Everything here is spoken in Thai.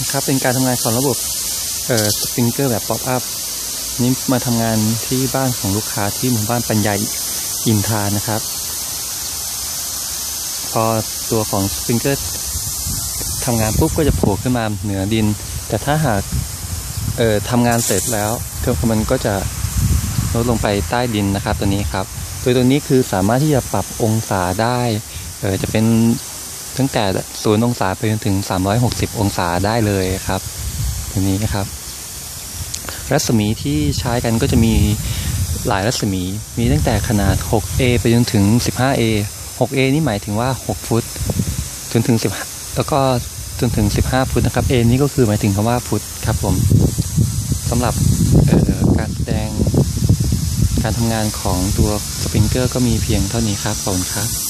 นะครับเป็นการทำงานของระบบเอ่อสปริงเกอร์แบบป๊อปอัพนี่มาทำงานที่บ้านของลูกค้าที่หมู่บ้านปัญญาอินทานะครับ พอตัวของสปริงเกอร์ทำงานปุ๊บก็จะโผล่ขึ้นมาเหนือดิน แต่ถ้าหากเอ่อทำงานเสร็จแล้วเครื่องมันก็จะลดลงไปใต้ดินนะครับตัวนี้ครับ โดยตัวนี้คือสามารถที่จะปรับองศาได้เออจะเป็น ตั้งแต่ศูนย์องศาไปจนถึง 360 องศาได้เลยครับตัวนี้นะครับ รัศมีที่ใช้กันก็จะมีหลายรัศมีมีตั้งแต่ขนาด 6A ไปจนถึง 15A 6A นี่หมายถึงว่า 6 ฟุต จนถึง 10 แล้วก็จนถึง 15 ฟุตนะครับ A นี่ก็คือหมายถึงคำว่าฟุตครับผมสำหรับออการแสดงการทำงานของตัวสปริงเกอร์ก็มีเพียงเท่านี้ครับขอบคุณครับ